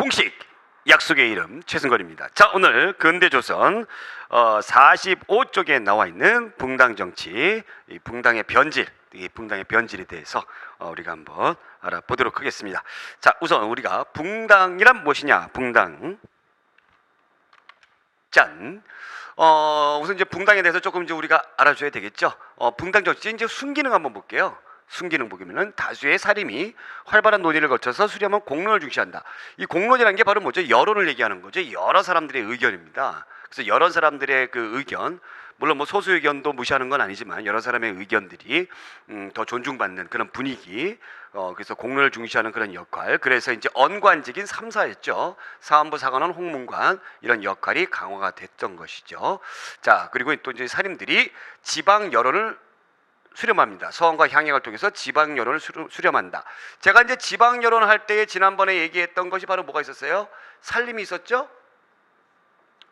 공식 약속의 이름 최승걸입니다. 자 오늘 근대조선 어, 45쪽에 나와 있는 붕당 정치, 이 붕당의 변질, 이 붕당의 변질에 대해서 어, 우리가 한번 알아보도록 하겠습니다. 자 우선 우리가 붕당이란 무엇이냐? 붕당 짠. 어, 우선 이제 붕당에 대해서 조금 이제 우리가 알아줘야 되겠죠. 어, 붕당 정치 이제 순기능 한번 볼게요. 순기능 보면은 다수의 사림이 활발한 논의를 거쳐서 수렴한 공론을 중시한다. 이 공론이라는 게 바로 뭐죠? 여론을 얘기하는 거죠. 여러 사람들의 의견입니다. 그래서 여러 사람들의 그 의견, 물론 뭐 소수 의견도 무시하는 건 아니지만 여러 사람의 의견들이 음, 더 존중받는 그런 분위기, 어, 그래서 공론을 중시하는 그런 역할. 그래서 이제 언관직인 삼사였죠. 사안부 사관원 홍문관 이런 역할이 강화가 됐던 것이죠. 자 그리고 또 이제 사림들이 지방 여론을 수렴합니다. 서원과 향약을 통해서 지방 여론을 수렴- 수렴한다. 제가 이제 지방 여론 할때 지난번에 얘기했던 것이 바로 뭐가 있었어요? 살림이 있었죠?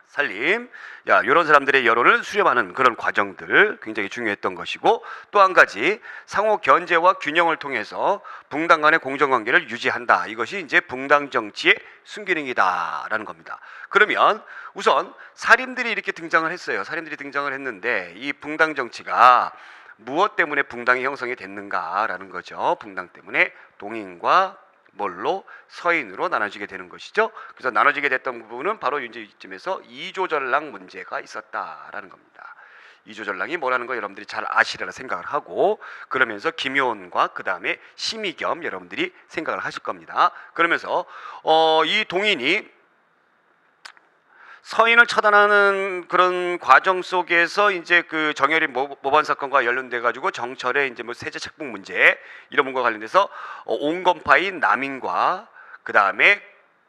살림. 야, 이런 사람들의 여론을 수렴하는 그런 과정들 굉장히 중요했던 것이고 또 한 가지 상호 견제와 균형을 통해서 붕당 간의 공정관계를 유지한다. 이것이 이제 붕당 정치의 순기능이다라는 겁니다. 그러면 우선 살인들이 이렇게 등장을 했어요. 살인들이 등장을 했는데 이 붕당 정치가 무엇 때문에 붕당이 형성이 됐는가라는 거죠. 붕당 때문에 동인과 뭘로 서인으로 나눠지게 되는 것이죠. 그래서 나눠지게 됐던 부분은 바로 이제 이쯤에서 이조전랑 문제가 있었다라는 겁니다. 이조전랑이 뭐라는 거 여러분들이 잘 아시리라 생각을 하고 그러면서 김효원과 그 다음에 심의겸 여러분들이 생각을 하실 겁니다. 그러면서 어, 이 동인이 서인을 처단하는 그런 과정 속에서 이제 그 정열인 모- 모반 사건과 연련돼 가지고 정철의 이제 뭐 세제 책봉 문제 이런 부분과 관련돼서 어, 온건파인 남인과 그 다음에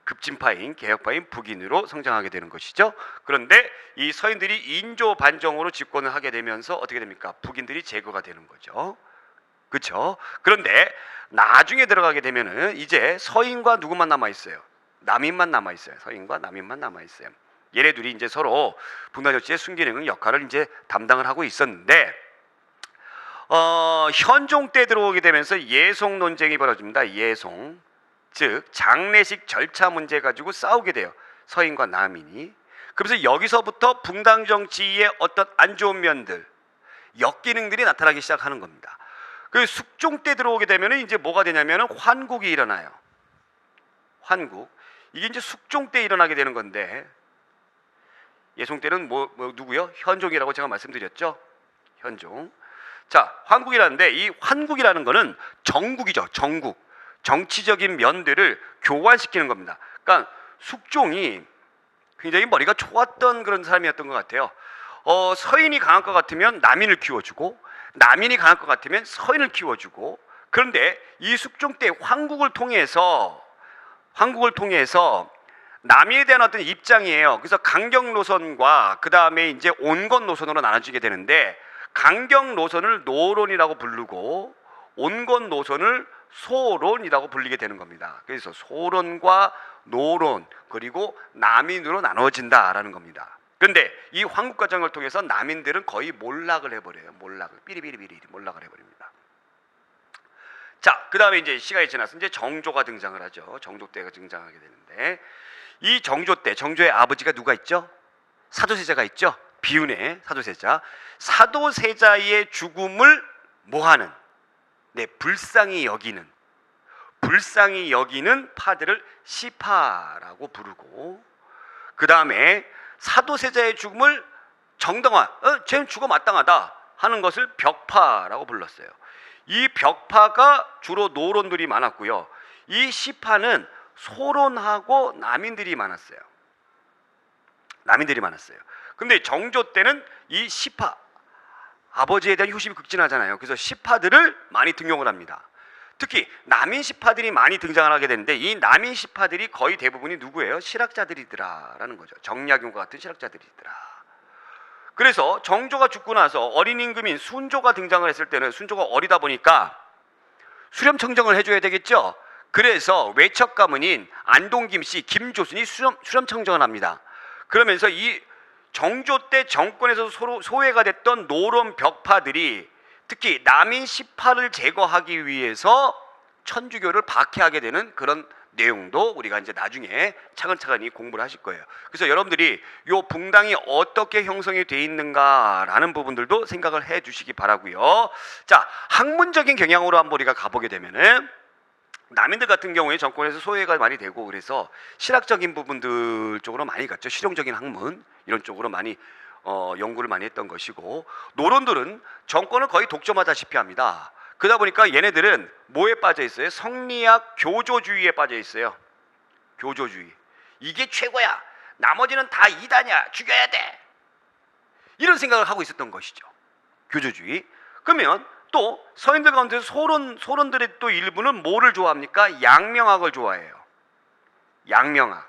급진파인 개혁파인 북인으로 성장하게 되는 것이죠. 그런데 이 서인들이 인조 반정으로 집권을 하게 되면서 어떻게 됩니까? 북인들이 제거가 되는 거죠. 그렇죠? 그런데 나중에 들어가게 되면은 이제 서인과 누구만 남아 있어요. 남인만 남아 있어요. 서인과 남인만 남아 있어요. 얘네 둘이 이제 서로 분단조치의 순기능은 역할을 이제 담당을 하고 있었는데 어, 현종 때 들어오게 되면서 예송 논쟁이 벌어집니다. 예송 즉 장례식 절차 문제 가지고 싸우게 돼요. 서인과 남인이. 그래서 여기서부터 붕당 정치의 어떤 안 좋은 면들, 역기능들이 나타나기 시작하는 겁니다. 그 숙종 때 들어오게 되면 이제 뭐가 되냐면 환국이 일어나요. 환국. 이게 이제 숙종 때 일어나게 되는 건데 예송 때는 뭐, 뭐 누구요? 현종이라고 제가 말씀드렸죠. 현종. 자, 환국이라는데 이 환국이라는 거는 정국이죠. 정국. 정치적인 면들을 교환시키는 겁니다. 그러니까 숙종이 굉장히 머리가 좋았던 그런 사람이었던 것 같아요. 어, 서인이 강할 것 같으면 남인을 키워주고 남인이 강할 것 같으면 서인을 키워주고 그런데 이 숙종 때 황국을 통해서 황국을 통해서 남이에 대한 어떤 입장이에요. 그래서 강경 노선과 그 다음에 이제 온건 노선으로 나눠지게 되는데 강경 노선을 노론이라고 부르고 온건 노선을 소론이라고 불리게 되는 겁니다. 그래서 소론과 노론 그리고 남인으로 나눠진다라는 겁니다. 그런데 이 황국 과정을 통해서 남인들은 거의 몰락을 해버려요. 몰락을 삐리삐리삐리 몰락을 해버립니다. 자, 그 다음에 이제 시간이 지나서 이제 정조가 등장을 하죠. 정조 때가 등장하게 되는데 이 정조 때 정조의 아버지가 누가 있죠? 사도세자가 있죠. 비운의 사도세자. 사도세자의 죽음을 뭐하는? 네, 불쌍히 여기는 불쌍히 여기는 파들을 시파라고 부르고 그 다음에 사도세자의 죽음을 정당화, 어, 쟤는 죽어 마땅하다 하는 것을 벽파라고 불렀어요. 이 벽파가 주로 노론들이 많았고요. 이 시파는 소론하고 남인들이 많았어요. 남인들이 많았어요. 근데 정조 때는 이 시파 아버지에 대한 효심이 극진하잖아요. 그래서 시파들을 많이 등용을 합니다. 특히 남인 시파들이 많이 등장을 하게 되는데 이 남인 시파들이 거의 대부분이 누구예요? 실학자들이더라라는 거죠. 정약용과 같은 실학자들이더라. 그래서 정조가 죽고 나서 어린 임금인 순조가 등장을 했을 때는 순조가 어리다 보니까 수렴 청정을 해줘야 되겠죠. 그래서 외척 가문인 안동김 씨 김조순이 수렴, 수렴 청정을 합니다. 그러면서 이 정조 때 정권에서 서로 소외가 됐던 노론 벽파들이 특히 남인 시파를 제거하기 위해서 천주교를 박해하게 되는 그런 내용도 우리가 이제 나중에 차근차근히 공부를 하실 거예요. 그래서 여러분들이 요 붕당이 어떻게 형성이 돼 있는가라는 부분들도 생각을 해 주시기 바라고요. 자, 학문적인 경향으로 한번 우리가 가보게 되면은 남인들 같은 경우에 정권에서 소외가 많이 되고 그래서 실학적인 부분들 쪽으로 많이 갔죠. 실용적인 학문 이런 쪽으로 많이 어, 연구를 많이 했던 것이고 노론들은 정권을 거의 독점하다시피 합니다. 그러다 보니까 얘네들은 뭐에 빠져 있어요? 성리학 교조주의에 빠져 있어요. 교조주의. 이게 최고야. 나머지는 다 이단이야. 죽여야 돼. 이런 생각을 하고 있었던 것이죠. 교조주의. 그러면 또 서인들 가운데서 소론 소론들의 또 일부는 뭐를 좋아합니까? 양명학을 좋아해요. 양명학.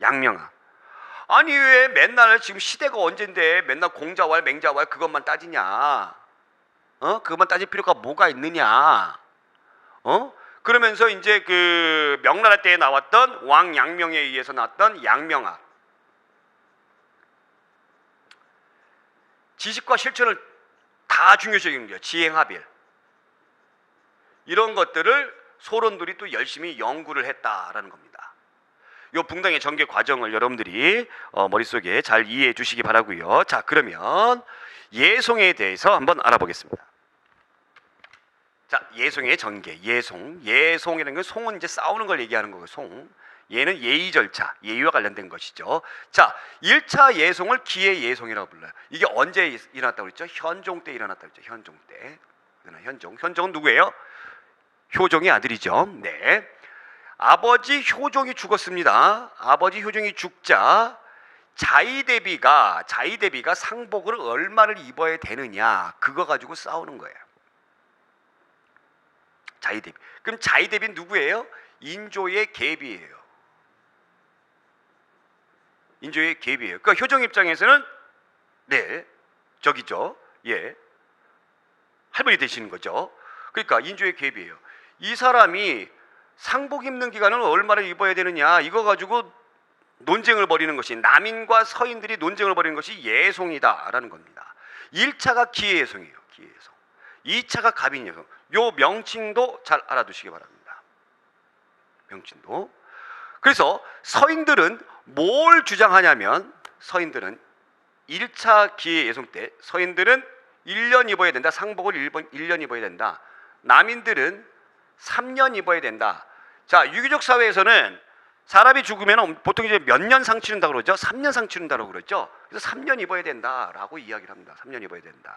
양명학. 아니 왜 맨날 지금 시대가 언젠데 맨날 공자왈 맹자왈 그것만 따지냐? 어? 그것만 따질 필요가 뭐가 있느냐? 어? 그러면서 이제 그 명나라 때에 나왔던 왕 양명에 의해서 나왔던 양명학. 지식과 실천을 다 여기는 거예요. 지행합일. 이런 것들을 소론들이 또 열심히 연구를 했다라는 겁니다. 요 붕당의 전개 과정을 여러분들이 어, 머릿속에 잘 이해해 주시기 바라고요. 자, 그러면 예송에 대해서 한번 알아보겠습니다. 자, 예송의 전개, 예송. 예송이라는 건 송은 이제 싸우는 걸 얘기하는 거고 송. 예는 예의 절차, 예의와 관련된 것이죠. 자, 1차 예송을 기의 예송이라고 불러요. 이게 언제 일어났다고 그랬죠? 현종 때 일어났다고 그랬죠. 현종 때. 현종. 현종은 누구예요? 효종의 아들이죠. 네. 아버지 효종이 죽었습니다. 아버지 효종이 죽자 자이대비가 자이대비가 상복을 얼마를 입어야 되느냐 그거 가지고 싸우는 거예요. 자이대비. 그럼 자이대비는 누구예요? 인조의 계비예요. 인조의 계비예요. 그러니까 효종 입장에서는 네 저기죠. 예 할머니 되시는 거죠. 그러니까 인조의 계비예요. 이 사람이 상복 입는 기간을 얼마를 입어야 되느냐 이거 가지고 논쟁을 벌이는 것이 남인과 서인들이 논쟁을 벌이는 것이 예송이다라는 겁니다. 1차가 기예송이에요. 기예송. 2차가 갑인예송. 요 명칭도 잘 알아두시기 바랍니다. 명칭도. 그래서 서인들은 뭘 주장하냐면 서인들은 1차 기회 예송 때 서인들은 1년 입어야 된다. 상복을 1년 입어야 된다. 남인들은 3년 입어야 된다. 자, 유교적 사회에서는 사람이 죽으면 보통 이제 몇 년 상 치른다고 그러죠? 3년 상 치른다고 그러죠? 그래서 3년 입어야 된다라고 이야기를 합니다. 3년 입어야 된다.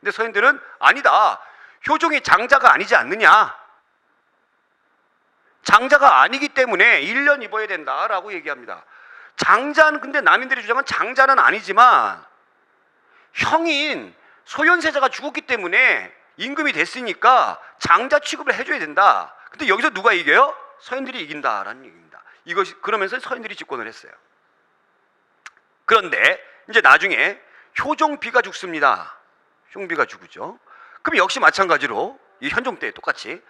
근데 서인들은 아니다. 효종이 장자가 아니지 않느냐? 장자가 아니기 때문에 1년 입어야 된다라고 얘기합니다. 장자는 근데 남인들이 주장은 장자는 아니지만 형인 소현세자가 죽었기 때문에 임금이 됐으니까 장자 취급을 해줘야 된다. 근데 여기서 누가 이겨요? 서인들이 이긴다라는 얘기입니다. 이것이 그러면서 서인들이 집권을 했어요. 그런데 이제 나중에 효종비가 죽습니다. 효종비가 죽죠. 그럼 역시 마찬가지로 이 현종 때 똑같이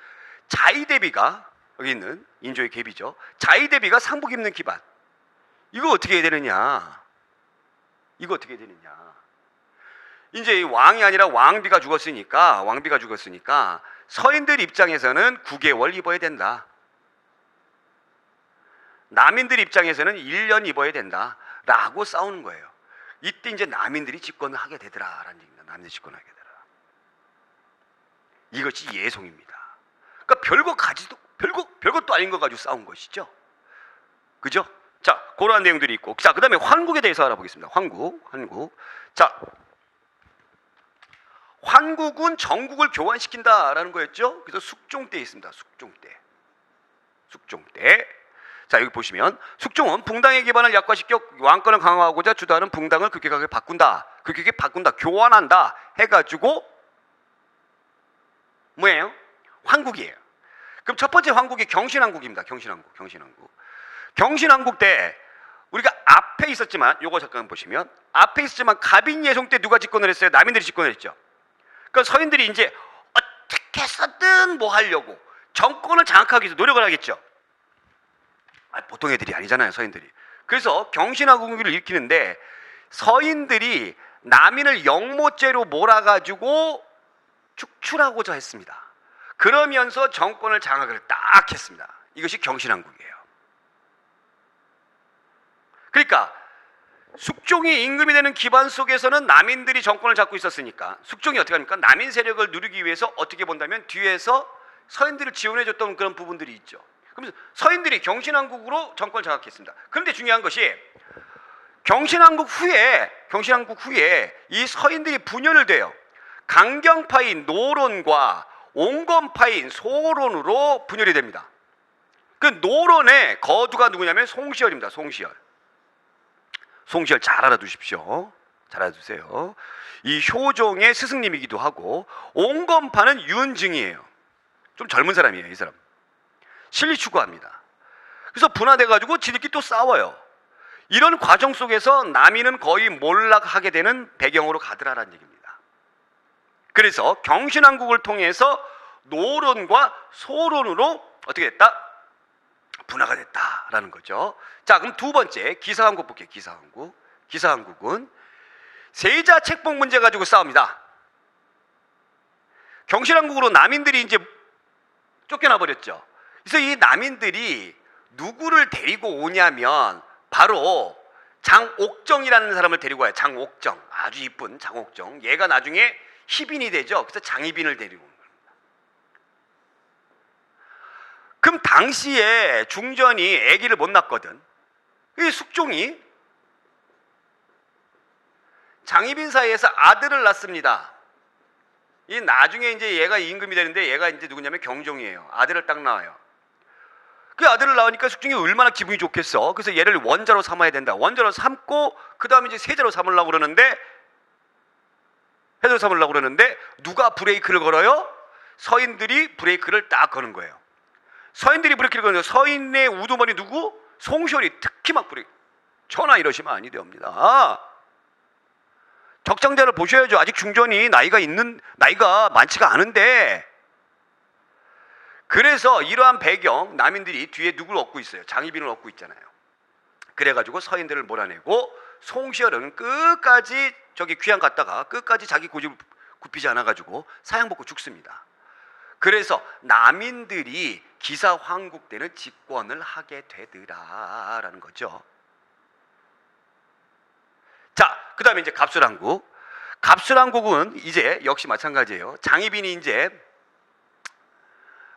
자이대비가 여기 있는 인조의 계비죠. 자이대비가 상복 입는 기반. 이거 어떻게 해야 되느냐? 이거 어떻게 해야 되느냐? 이제 왕이 아니라 왕비가 죽었으니까 왕비가 죽었으니까 서인들 입장에서는 9개월 입어야 된다. 남인들 입장에서는 1년 입어야 된다. 라고 싸우는 거예요. 이때 이제 남인들이 집권을 하게 되더라 라는 얘기입니다. 남인들이 집권을 하게 되더라. 이것이 예송입니다. 그러니까 별거 가지도 별거 별것도 아닌 거 가지고 싸운 것이죠. 그죠? 자, 그러한 내용들이 있고. 자, 그 다음에 환국에 대해서 알아보겠습니다. 환국, 환국. 자, 환국은 전국을 교환시킨다라는 거였죠. 그래서 숙종 때 있습니다. 숙종 때. 숙종 때. 자, 여기 보시면 숙종은 붕당의 기반을 약화시켜 왕권을 강화하고자 주도하는 붕당을 급격하게 바꾼다. 급격하게 바꾼다. 교환한다. 해가지고 뭐예요? 황국이에요. 그럼 첫 번째 황국이 경신왕국입니다. 경신왕국, 경신왕국. 경신왕국 때 우리가 앞에 있었지만 요거 잠깐 보시면 앞에 있었지만 가빈 예송 때 누가 집권을 했어요? 남인들이 집권을 했죠. 그러니까 서인들이 이제 어떻게 해서든 뭐 하려고 정권을 장악하기 위해서 노력을 하겠죠. 아, 보통 애들이 아니잖아요, 서인들이. 그래서 경신왕국을 일으키는데 서인들이 남인을 영모죄로 몰아가지고 축출하고자 했습니다. 그러면서 정권을 장악을 딱 했습니다. 이것이 경신왕국이에요. 그러니까 숙종이 임금이 되는 기반 속에서는 남인들이 정권을 잡고 있었으니까 숙종이 어떻게 합니까? 남인 세력을 누리기 위해서 어떻게 본다면 뒤에서 서인들을 지원해 줬던 그런 부분들이 있죠. 그러면서 서인들이 경신왕국으로 정권을 장악했습니다. 그런데 중요한 것이 경신왕국 후에 경신왕국 후에 이 서인들이 분열을 돼요. 강경파인 노론과 옹건파인 소론으로 분열이 됩니다. 그 노론의 거두가 누구냐면 송시열입니다. 송시열. 송시열 잘 알아두십시오. 잘 알아두세요. 이 효종의 스승님이기도 하고 옹건파는 윤증이에요. 좀 젊은 사람이에요, 이 사람. 실리 추구합니다. 그래서 분화돼 가지고 지들끼리 또 싸워요. 이런 과정 속에서 남이는 거의 몰락하게 되는 배경으로 가더라라는 얘기입니다. 그래서 경신왕국을 통해서 노론과 소론으로 어떻게 됐다? 분화가 됐다라는 거죠. 자, 그럼 두 번째 기사왕국 볼게요. 기사왕국. 기사왕국은 세자 책봉 문제 가지고 싸웁니다. 경신왕국으로 남인들이 이제 쫓겨나 버렸죠. 그래서 이 남인들이 누구를 데리고 오냐면 바로 장옥정이라는 사람을 데리고 와요. 장옥정. 아주 이쁜 장옥정. 얘가 나중에 희빈이 되죠. 그래서 장희빈을 데리고 온 겁니다. 그럼 당시에 중전이 아기를 못 낳거든. 이 숙종이 장희빈 사이에서 아들을 낳습니다. 이 나중에 이제 얘가 임금이 되는데 얘가 이제 누구냐면 경종이에요. 아들을 딱 낳아요. 그 아들을 낳으니까 숙종이 얼마나 기분이 좋겠어. 그래서 얘를 원자로 삼아야 된다. 원자로 삼고 그 다음에 이제 세자로 삼으려고 그러는데 세자로 삼으려고 그러는데 누가 브레이크를 걸어요? 서인들이 브레이크를 딱 거는 거예요. 서인들이 브레이크를 거는. 서인의 우두머리 누구? 송시열이 특히 막 브레이크. 전하 이러시면 아니 됩니다. 적장자를 보셔야죠. 아직 중전이 나이가 있는 나이가 많지가 않은데 그래서 이러한 배경 남인들이 뒤에 누구를 얻고 있어요? 장희빈을 얻고 있잖아요. 그래가지고 서인들을 몰아내고 송시열은 끝까지 저기 귀양 갔다가 끝까지 자기 고집을 굽히지 않아가지고 사형받고 죽습니다. 그래서 남인들이 기사 황국 때는 집권을 하게 되더라라는 거죠. 자, 그 다음에 이제 갑술왕국. 갑술왕국은 이제 역시 마찬가지예요. 장희빈이 이제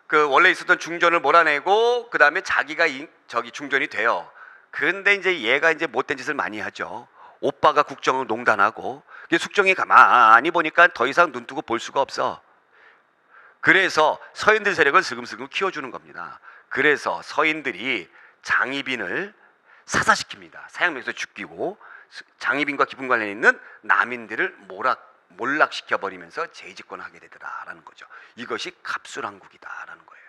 그 원래 있었던 중전을 몰아내고 그 다음에 자기가 이- 저기 중전이 돼요. 근데 이제 얘가 이제 못된 짓을 많이 하죠. 오빠가 국정을 농단하고 숙정이 가만히 보니까 더 이상 눈 뜨고 볼 수가 없어. 그래서 서인들 세력을 슬금슬금 키워주는 겁니다. 그래서 서인들이 장희빈을 사사시킵니다. 사형명에서 죽이고 장희빈과 기분 관련이 있는 남인들을 몰락 몰락시켜 버리면서 재집권하게 되더라라는 거죠. 이것이 갑술왕국이다라는 거예요.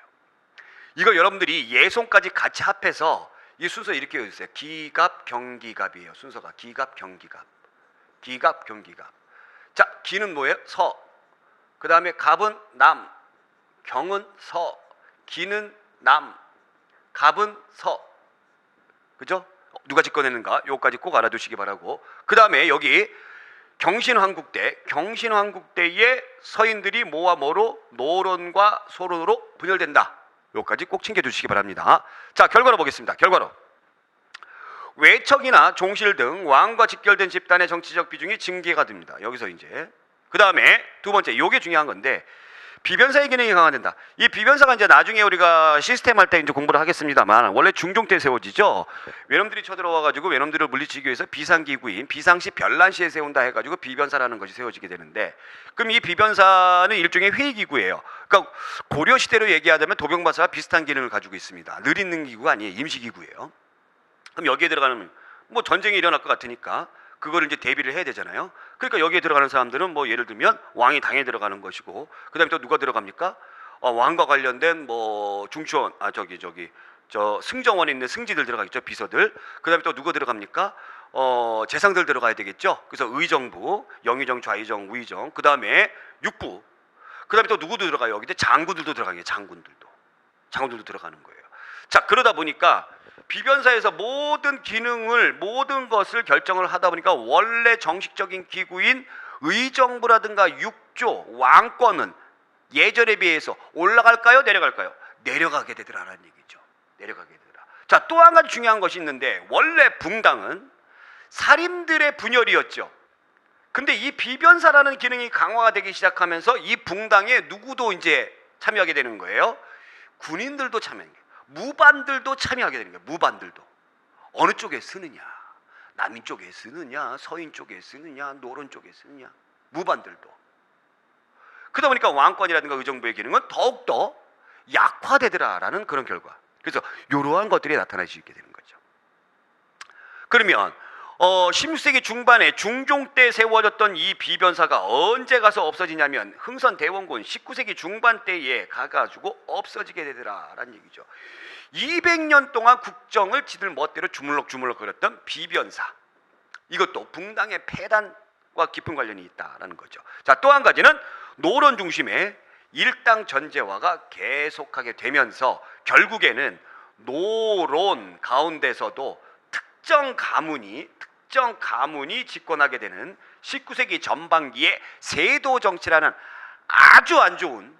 이거 여러분들이 예송까지 같이 합해서 이 순서 이렇게 해주세요. 기갑 경기갑이에요. 순서가 기갑 경기갑. 기갑 경기갑. 자, 기는 뭐예요? 서. 그 다음에 갑은 남. 경은 서. 기는 남. 갑은 서. 그죠? 누가 집권했는가? 요까지 꼭 알아두시기 바라고. 그 다음에 여기 경신왕국 때에 서인들이 뭐와 뭐로 노론과 소론으로 분열된다. 요까지 꼭 챙겨주시기 바랍니다. 자, 결과로 보겠습니다. 결과로. 외척이나 종실 등 왕과 직결된 집단의 정치적 비중이 증개가 됩니다. 여기서 이제 그 다음에 두 번째 요게 중요한 건데 비변사의 기능이 강화된다. 이 비변사가 이제 나중에 우리가 시스템 할 때 이제 공부를 하겠습니다만 원래 중종 때 세워지죠. 외놈들이 쳐들어와 가지고 외놈들을 물리치기 위해서 비상기구인 비상시 별난시에 세운다 해 가지고 비변사라는 것이 세워지게 되는데 그럼 이 비변사는 일종의 회의 기구예요. 그러니까 고려 시대로 얘기하자면 도병마사와 비슷한 기능을 가지고 있습니다. 늘 있는 기구가 아니에요. 임시 기구예요. 그럼 여기에 들어가는 뭐 전쟁이 일어날 것 같으니까 그거를 이제 대비를 해야 되잖아요. 그러니까 여기에 들어가는 사람들은 뭐 예를 들면 왕이 당연히 들어가는 것이고 그다음에 또 누가 들어갑니까? 어, 왕과 관련된 뭐 중추원 아 저기 저기 저 승정원에 있는 승지들 들어가겠죠 비서들. 그다음에 또 누가 들어갑니까? 어 재상들 들어가야 되겠죠. 그래서 의정부, 영의정, 좌의정, 우의정. 그 다음에 육부. 그 다음에 또 누구도 들어가요. 여기 장군들도 들어가요. 장군들도. 장군들도 들어가는 거예요. 자 그러다 보니까 비변사에서 모든 기능을 모든 것을 결정을 하다 보니까 원래 정식적인 기구인 의정부라든가 육조 왕권은 예전에 비해서 올라갈까요 내려갈까요 내려가게 되더라는 얘기죠 내려가게 되더라. 자, 또 한 가지 중요한 것이 있는데 원래 붕당은 살인들의 분열이었죠. 근데 이 비변사라는 기능이 강화가 되기 시작하면서 이 붕당에 누구도 이제 참여하게 되는 거예요. 군인들도 참여하게 돼요. 무반들도 참여하게 되는 거예요. 무반들도. 어느 쪽에 쓰느냐? 남인 쪽에 쓰느냐? 서인 쪽에 쓰느냐? 노론 쪽에 쓰느냐? 무반들도. 그러다 보니까 왕권이라든가 의정부의 기능은 더욱더 약화되더라라는 그런 결과. 그래서 이러한 것들이 나타나기 있게 되는 거죠. 그러면 어, 16세기 중반에 중종 때 세워졌던 이 비변사가 언제 가서 없어지냐면 흥선 대원군 19세기 중반 때에 가가지고 없어지게 되더라라는 얘기죠. 200년 동안 국정을 지들 멋대로 주물럭주물럭 거렸던 비변사. 이것도 붕당의 폐단과 깊은 관련이 있다라는 거죠. 자, 또 한 가지는 노론 중심의 일당 전제화가 계속하게 되면서 결국에는 노론 가운데서도 특정 가문이 특정 가문이 집권하게 되는 19세기 전반기의 세도 정치라는 아주 안 좋은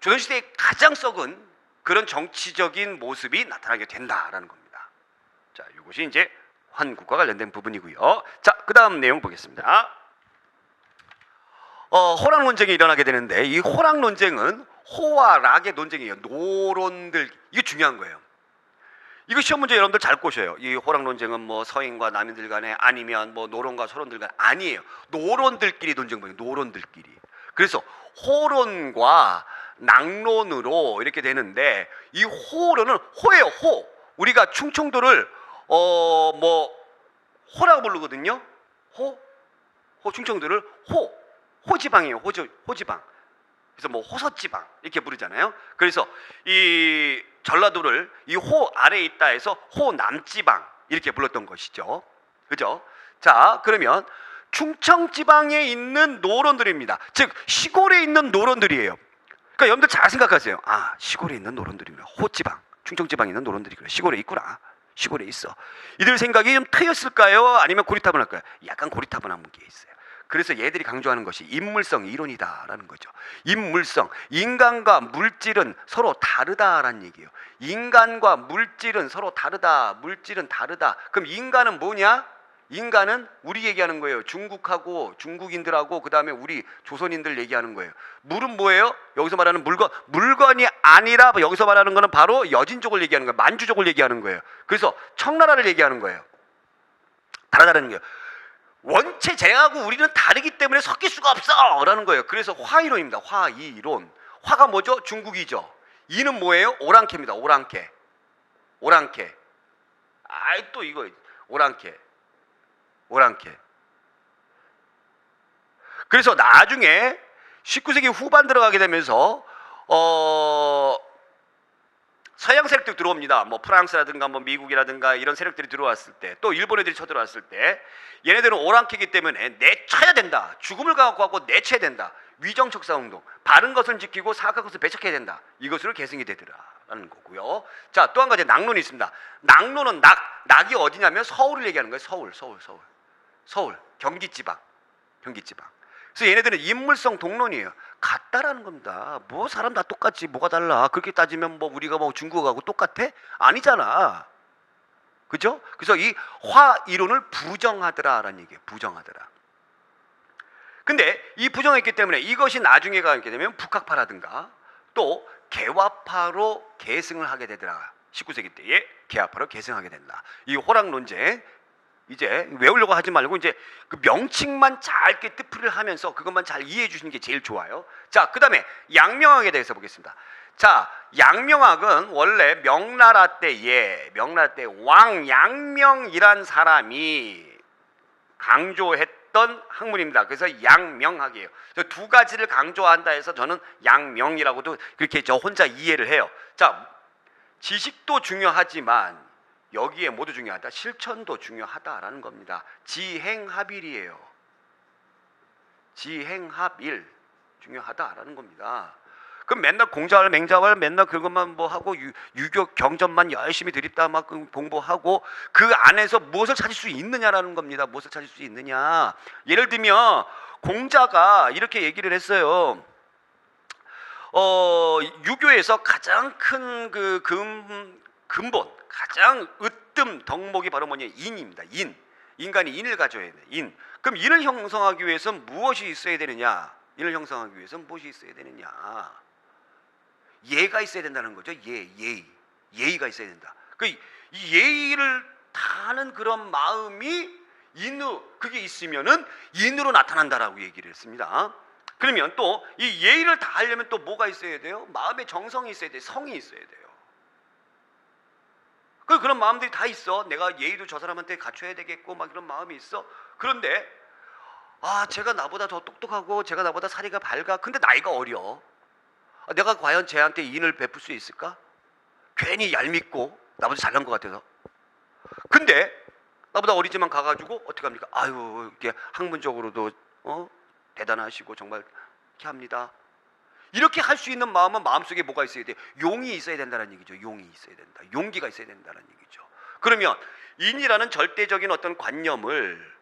조선시대의 가장 썩은 그런 정치적인 모습이 나타나게 된다라는 겁니다. 자, 이것이 이제 환국과 관련된 부분이고요. 자, 그 다음 내용 보겠습니다. 어, 호락 논쟁이 일어나게 되는데 이 호락 논쟁은 호와 락의 논쟁이에요. 노론들 이게 중요한 거예요. 이거 시험 문제 여러분들 잘 꼬셔요. 이 호락 논쟁은 뭐 서인과 남인들 간에 아니면 뭐 노론과 서론들 간에 아니에요. 노론들끼리 논쟁 보예요. 노론들끼리. 그래서 호론과 낙론으로 이렇게 되는데 이 호론은 호예요. 호. 우리가 충청도를 어 뭐 호라고 부르거든요. 호. 호 충청도를 호. 호지방이에요. 호지 호지방. 그래서 뭐 호서지방 이렇게 부르잖아요. 그래서 이 전라도를 이 호 아래에 있다 해서 호남지방 이렇게 불렀던 것이죠. 그죠? 자, 그러면 충청 지방에 있는 노론들입니다. 즉 시골에 있는 노론들이에요. 그러니까 여러분들 잘 생각하세요. 아, 시골에 있는 노론들이구나. 호지방, 충청 지방에 있는 노론들이구나. 시골에 있구나. 시골에 있어. 이들 생각이 좀 트였을까요? 아니면 고리타분할까요? 약간 고리타분한 게 있어요. 그래서 얘들이 강조하는 것이 인물성 이론이다라는 거죠. 인물성, 인간과 물질은 서로 다르다라는 얘기예요. 인간과 물질은 서로 다르다. 물질은 다르다. 그럼 인간은 뭐냐? 인간은 우리 얘기하는 거예요. 중국하고 중국인들하고 그다음에 우리 조선인들 얘기하는 거예요. 물은 뭐예요? 여기서 말하는 물건 물건이 아니라 여기서 말하는 거는 바로 여진족을 얘기하는 거예요. 만주족을 얘기하는 거예요. 그래서 청나라를 얘기하는 거예요. 다르다는 거예요. 원체 쟤하고 우리는 다르기 때문에 섞일 수가 없어 라는 거예요. 그래서 화이론입니다. 화이론. 화가 뭐죠? 중국이죠. 이는 뭐예요? 오랑캐입니다. 오랑캐. 오랑캐. 아이 또 이거 오랑캐. 오랑캐. 그래서 나중에 19세기 후반 들어가게 되면서 어 서양 세력들이 들어옵니다. 뭐 프랑스라든가 뭐 미국이라든가 이런 세력들이 들어왔을 때 또 일본 애들이 쳐들어왔을 때 얘네들은 오랑캐기 때문에 내쳐야 된다. 죽음을 갖고 내쳐야 된다. 위정척사 운동. 바른 것을 지키고 사악한 것을 배척해야 된다. 이것으로 계승이 되더라라는 거고요. 자, 또 한 가지 낙론이 있습니다. 낙론은 낙 낙이 어디냐면 서울을 얘기하는 거예요. 서울, 서울, 서울. 서울, 경기 지방. 경기 지방. 그래서 얘네들은 인물성 동론이에요. 같다라는 겁니다. 뭐 사람 다 똑같지 뭐가 달라? 그렇게 따지면 뭐 우리가 뭐 중국하고 똑같아? 아니잖아. 그죠? 그래서 이 화 이론을 부정하더라라는 얘기예요. 부정하더라. 근데 이 부정했기 때문에 이것이 나중에 가게 되면 북학파라든가 또 개화파로 계승을 하게 되더라. 19세기 때에 개화파로 계승하게 된다. 이 논쟁 이제 외우려고 하지 말고 이제 그 명칭만 잘게 뜻풀이를 하면서 그것만 잘 이해해 주시는 게 제일 좋아요. 자, 그다음에 양명학에 대해서 보겠습니다. 자, 양명학은 원래 명나라 때에 명나라 때 왕 양명이란 사람이 강조했던 학문입니다. 그래서 양명학이에요. 두 가지를 강조한다 해서 저는 양명이라고도 그렇게 저 혼자 이해를 해요. 자, 지식도 중요하지만 여기에 모두 중요하다. 실천도 중요하다라는 겁니다. 지행합일이에요. 지행합일 중요하다라는 겁니다. 그럼 맨날 공자월 맹자월 맨날 그것만 뭐 하고 유, 유교 경전만 열심히 드립다 막그 공부하고 그 안에서 무엇을 찾을 수 있느냐라는 겁니다. 무엇을 찾을 수 있느냐? 예를 들면 공자가 이렇게 얘기를 했어요. 어, 유교에서 가장 큰 그 금 근본 가장 으뜸 덕목이 바로 뭐냐 인입니다. 인 인간이 인을 가져야 돼. 인 그럼 인을 형성하기 위해서 무엇이 있어야 되느냐? 인을 형성하기 위해서 무엇이 있어야 되느냐? 예가 있어야 된다는 거죠. 예, 예의, 예의가 있어야 된다. 그이 예의를 다하는 그런 마음이 인으로 그게 있으면은 인으로 나타난다라고 얘기를 했습니다. 그러면 또 이 예의를 다하려면 또 뭐가 있어야 돼요? 마음의 정성이 있어야 돼, 성이 있어야 돼요. 그 그런 마음들이 다 있어. 내가 예의도 저 사람한테 갖춰야 되겠고 막 그런 마음이 있어. 그런데 아 제가 나보다 더 똑똑하고 제가 나보다 사리가 밝아. 근데 나이가 어려. 아, 내가 과연 쟤한테 인을 베풀 수 있을까? 괜히 얄밉고 나보다 잘난 것 같아서. 근데 나보다 어리지만 가가지고 어떻게 합니까? 아유 이렇게 학문적으로도 어 대단하시고 정말 이렇게 합니다. 이렇게 할 수 있는 마음은 마음속에 뭐가 있어야 돼? 용이 있어야 된다는 얘기죠. 용이 있어야 된다. 용기가 있어야 된다는 얘기죠. 그러면 인이라는 절대적인 어떤 관념을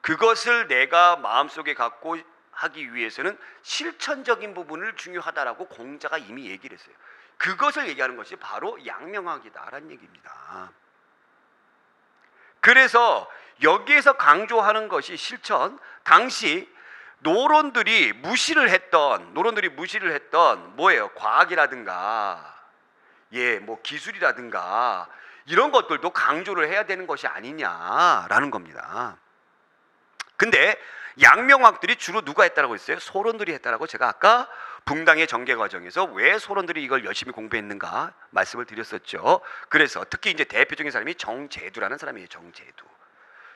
그것을 내가 마음속에 갖고 하기 위해서는 실천적인 부분을 중요하다라고 공자가 이미 얘기를 했어요. 그것을 얘기하는 것이 바로 양명학이다라는 얘기입니다. 그래서 여기에서 강조하는 것이 실천 당시 노론들이 무시를 했던 노론들이 무시를 했던 뭐예요? 과학이라든가 예, 뭐 기술이라든가 이런 것들도 강조를 해야 되는 것이 아니냐라는 겁니다. 근데 양명학들이 주로 누가 했다라고 했어요? 소론들이 했다라고 제가 아까 붕당의 전개 과정에서 왜 소론들이 이걸 열심히 공부했는가 말씀을 드렸었죠. 그래서 특히 이제 대표적인 사람이 정제두라는 사람이에요. 정제두.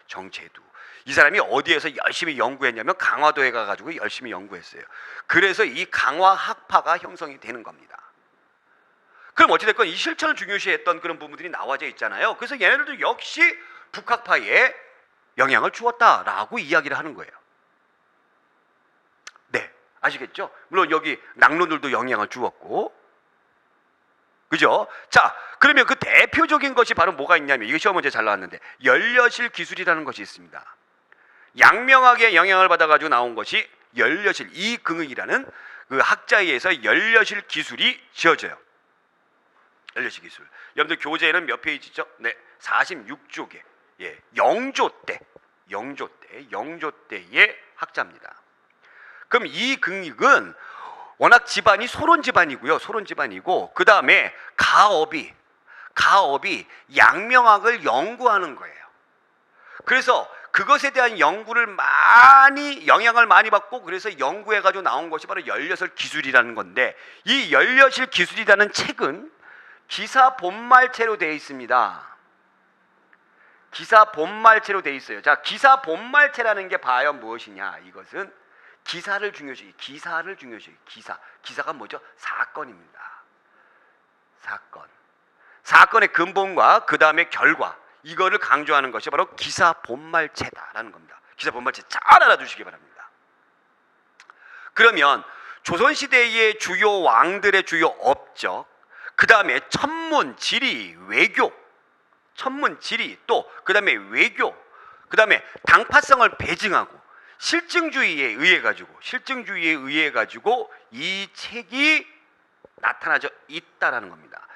정제두. 이 사람이 어디에서 열심히 연구했냐면 강화도에 가가지고 열심히 연구했어요. 그래서 이 강화 학파가 형성이 되는 겁니다. 그럼 어찌됐건 이 실천을 중요시했던 그런 부분들이 나와져 있잖아요. 그래서 얘네들도 역시 북학파에 영향을 주었다라고 이야기를 하는 거예요. 네, 아시겠죠? 물론 여기 낙론들도 영향을 주었고, 그죠? 자, 그러면 그 대표적인 것이 바로 뭐가 있냐면 이거 시험 문제 잘 나왔는데 열려실 기술이라는 것이 있습니다. 양명학의 영향을 받아가지고 나온 것이 열려실 이긍응이라는 그 학자에 의해서 열려실 기술이 지어져요. 열려실 기술. 여러분들 교재에는 몇 페이지죠? 네, 46쪽에 예, 영조 때, 영조 때, 영조 때의 학자입니다. 그럼 이 긍익은 워낙 집안이 소론 집안이고요. 소론 집안이고 그 다음에 가업이 가업이 양명학을 연구하는 거예요. 그래서 그것에 대한 연구를 많이 영향을 많이 받고 그래서 연구해 가지고 나온 것이 바로 열려설 기술이라는 건데 이 열려실 기술이라는 책은 기사 본말체로 되어 있습니다. 기사 본말체로 되어 있어요. 자, 기사 본말체라는 게 과연 무엇이냐? 이것은 기사를 중요시 기사를 중요시 기사 기사가 뭐죠? 사건입니다. 사건 사건의 근본과 그 다음에 결과 이거를 강조하는 것이 바로 기사 본말체다라는 겁니다. 기사 본말체 잘 알아두시기 바랍니다. 그러면 조선 시대의 주요 왕들의 주요 업적, 그 다음에 천문, 지리, 외교, 천문, 지리 또 그 다음에 외교, 그 다음에 당파성을 배증하고 실증주의에 의해 가지고 실증주의에 의해 가지고 이 책이 나타나져 있다라는 겁니다.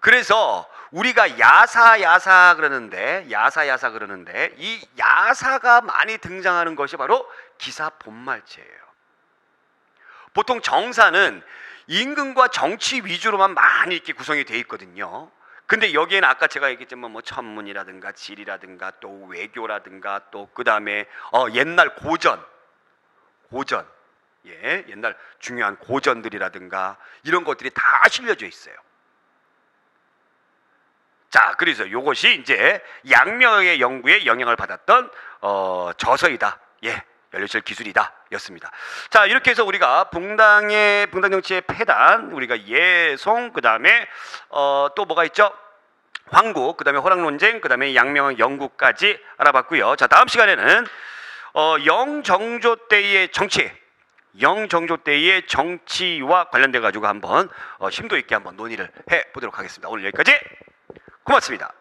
그래서 우리가 야사 야사 그러는데 야사 야사 그러는데 이 야사가 많이 등장하는 것이 바로 기사 본말체예요. 보통 정사는 임금과 정치 위주로만 많이 이렇게 구성이 돼 있거든요. 근데 여기에는 아까 제가 얘기했지만 뭐 천문이라든가 지리라든가 또 외교라든가 또 그다음에 어 옛날 고전 고전 예 옛날 중요한 고전들이라든가 이런 것들이 다 실려져 있어요. 자 그래서 이것이 이제 양명의 연구에 영향을 받았던 어 저서이다. 예 열려실 기술이다 였습니다. 자 이렇게 해서 우리가 붕당의 붕당 정치의 폐단 우리가 예송 그 다음에 어, 또 뭐가 있죠? 황국 그 다음에 호랑 논쟁 그 다음에 양명의 영국까지 알아봤고요. 자 다음 시간에는 어, 영정조 때의 정치 영정조 때의 정치와 관련돼 가지고 한번 어, 심도 있게 한번 논의를 해 보도록 하겠습니다. 오늘 여기까지 고맙습니다.